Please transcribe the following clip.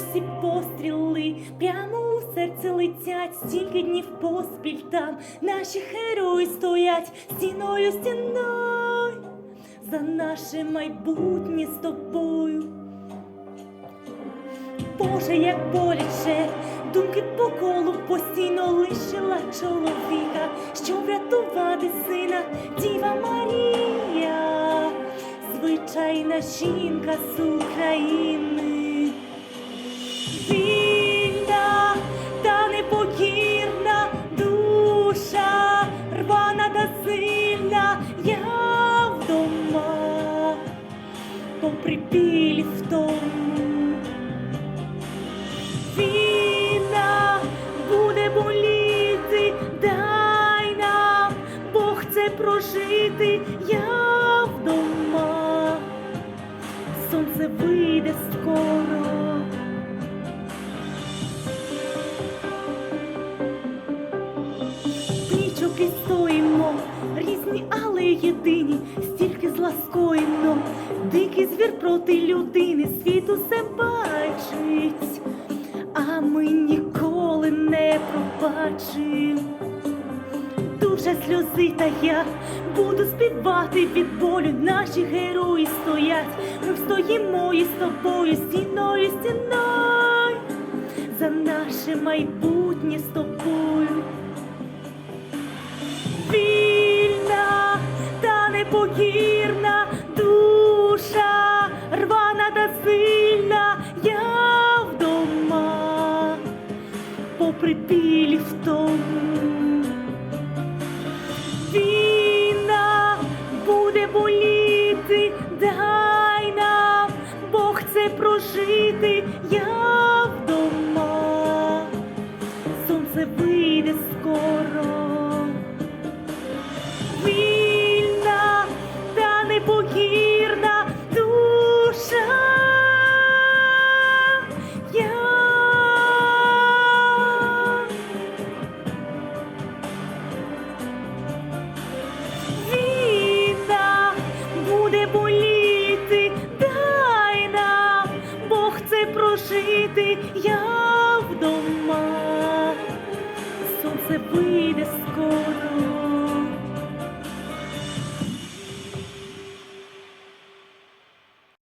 ці постріли прямо у серце летять, стільки днів поспіль там наші герої стоять стіною, стіною за наше майбутнє з тобою. Боже, як боляче, думки по колу постійно лишила чоловіка, щоб врятувати сина, Діва Марія, звичайна жінка з України. Попри біль в тому. Війна буде боліти, дай нам Бог це прожити, я вдома, сонце вийде скоро. Нічоки стоїмо, різні, єдині, стільки зла скоєно, дикий звір проти людини, світ усе бачить, а ми ніколи не пробачим. Дуже сльози, та я буду співати від болю. Наші герої стоять, ми встоїмо із тобою, стіною, стіною, за наше майбутнє та непокірна душа, рвана та сильна, я вдома, попри біль в тому. Війна буде боліти, прожити, я вдома, сонце вийде скоро.